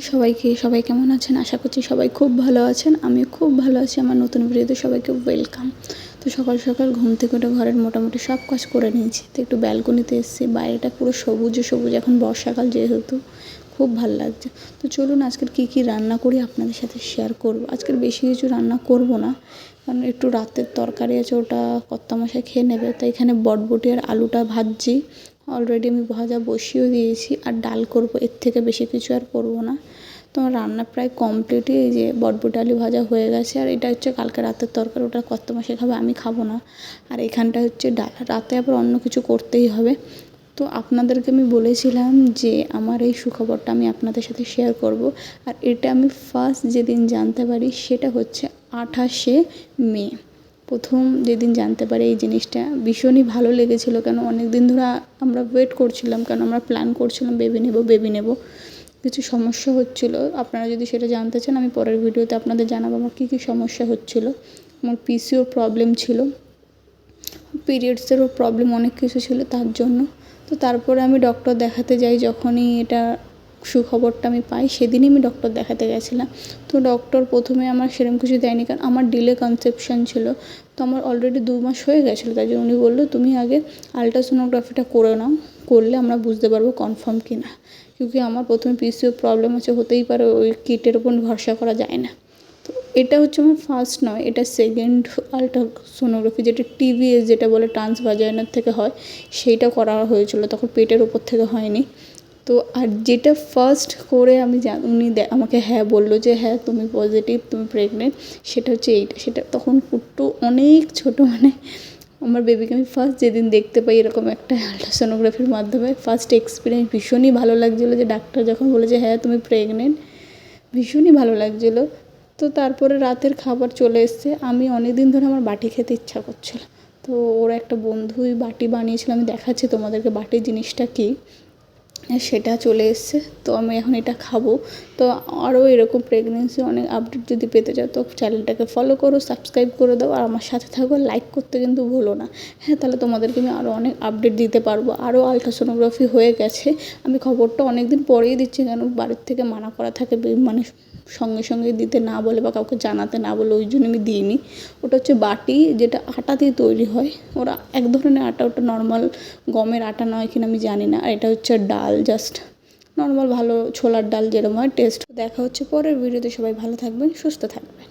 সবাইকে, সবাই কেমন আছেন? আশা করছি সবাই খুব ভালো আছেন। আমি খুব ভালো আছি। আমার নতুন ভিডিওতে সবাইকে ওয়েলকাম তো সকাল সকাল ঘুম থেকে উঠে ঘরের মোটামুটি সব কাজ করে নিয়েছি। তো একটু ব্যালকনিতে এসেছি। বাইরেটা পুরো সবুজে, সবুজ। এখন বর্ষাকাল যেহেতু, খুব ভালো লাগছে। তো চলুন আজকের কী কী রান্না করি আপনাদের সাথে শেয়ার করব। আজকের বেশি কিছু রান্না করব না। কারণ একটু রাতের তরকারি আছে, ওটা কর্তা মশাই খেয়ে নেবে। তাই এখানে বটবটি আর আলুটা ভাজছি। অলরেডি আমি ভাজা বসিয়েও দিয়েছি, আর ডাল করব, এর থেকে বেশি কিছু আর করব না। তো আমার রান্না প্রায় কমপ্লিটই এই যে বটবটি আলু ভাজা হয়ে গেছে, আর এটা হচ্ছে কালকে রাতের তরকারি, ওটা কত মাসে খাবে আমি খাব না। আর এখানটা হচ্ছে ডাল, রাতে আবার অন্য কিছু করতেই হবে। তো আপনাদেরকে আমি বলেছিলাম যে আমার এই সুখবরটা আমি আপনাদের সাথে শেয়ার করব, আর এটা আমি ফার্স্ট যেদিন জানতে পারি সেটা হচ্ছে আঠাশে মে। প্রথম যেদিন জানতে পারি এই জিনিসটা, ভীষণই ভালো লেগেছিলো। কেন অনেক দিন ধরে আমরা ওয়েট করছিলাম, কেন আমরা প্ল্যান করছিলাম বেবি নেব বেবি নেব। কিছু সমস্যা হচ্ছিল। আপনারা যদি সেটা জানতে চান, আমি পরের ভিডিওতে আপনাদের জানাব আমার কী কী সমস্যা হচ্ছিল। আমার পিসিও প্রবলেম ছিল। পিরিয়ডসেরও প্রবলেম অনেক কিছু ছিল তার জন্য। তো তারপরে আমি ডক্টর দেখাতে যাই, যখনই এটা সুখবরটা আমি পাই, সেদিনই আমি ডক্টর দেখাতে গেছিলাম। তো ডক্টর প্রথমে আমার সেরকম কিছু দেয়নি কারণ আমার ডিলে কনসেপশন ছিল। তো আমার অলরেডি দু মাস হয়ে গেছিল, তাই জন্য উনি বলল, তুমি আগে আলট্রাসোনোগ্রাফিটা করে নাও, করলে আমরা বুঝতে পারব কনফার্ম কি না কিউকি আমার প্রথমে পিসিও প্রবলেম আছে, হতেই পারে ওই কিটের ওপর ভরসা করা যায় না। তো এটা হচ্ছে আমার ফার্স্ট নয়, এটা সেকেন্ড আলট্রাসোনোগ্রাফি যেটা টিভিএস যেটা বলে ট্রান্স ভাজাইনার থেকে হয়, সেইটা করা হয়েছিল, তখন পেটের ওপর থেকে হয়নি। তো আর যেটা ফার্স্ট করে আমি জান, উনি আমাকে হ্যাঁ বলল যে হ্যাঁ তুমি পজিটিভ তুমি প্রেগনেন্ট সেটা হচ্ছে এইটা, সেটা তখন পুট্টু অনেক ছোটো মানে আমার বেবিকে আমি ফার্স্ট যেদিন দেখতে পাই এরকম একটা আলট্রাসোনোগ্রাফির মাধ্যমে ফার্স্ট এক্সপিরিয়েন্স ভীষণই ভালো লাগছিল যে ডাক্তার যখন বলে যে হ্যাঁ তুমি প্রেগনেন্ট ভীষণই ভালো লাগছিল। তো তারপরে রাতের খাবার চলে এসছে, আমি অনেক দিন ধরে আমার বাটি খেতে ইচ্ছা করছিল। তো ওর একটা বন্ধুই বাটি বানিয়েছিল, আমি দেখাচ্ছি তোমাদেরকে বাটির জিনিসটা কী। সেটা চলে এসছে। তো আমি এখন এটা খাব। তো আরও এরকম প্রেগনেন্সি অনেক আপডেট যদি পেতে চাও, তো চ্যানেলটাকে ফলো করো সাবস্ক্রাইব করে দাও আর আমার সাথে থাকো লাইক করতে কিন্তু ভুলো না। হ্যাঁ তাহলে তোমাদেরকে আমি আরও অনেক আপডেট দিতে পারব। আরও আলট্রাসোনোগ্রাফি হয়ে গেছে। আমি খবরটা অনেক দিন পরেই দিচ্ছি কেন বাড়ির থেকে মানা করা থাকে মানে সঙ্গে সঙ্গে দিতে না বলে বা কাউকে জানাতে না বলে, ওই জন্য আমি দিইনি। ওটা হচ্ছে বাটি, যেটা আটা দিয়ে তৈরি হয়। ওরা এক ধরনের আটা, ওটা নর্মাল গমের আটা নয় কিনা আমি জানি না। আর এটা হচ্ছে ডাল জাস্ট নর্মাল ভালো ছোলার ডাল যেরকম হয় টেস্ট দেখা হচ্ছে পরের ভিডিওতে, সবাই ভালো থাকবেন, সুস্থ থাকবেন।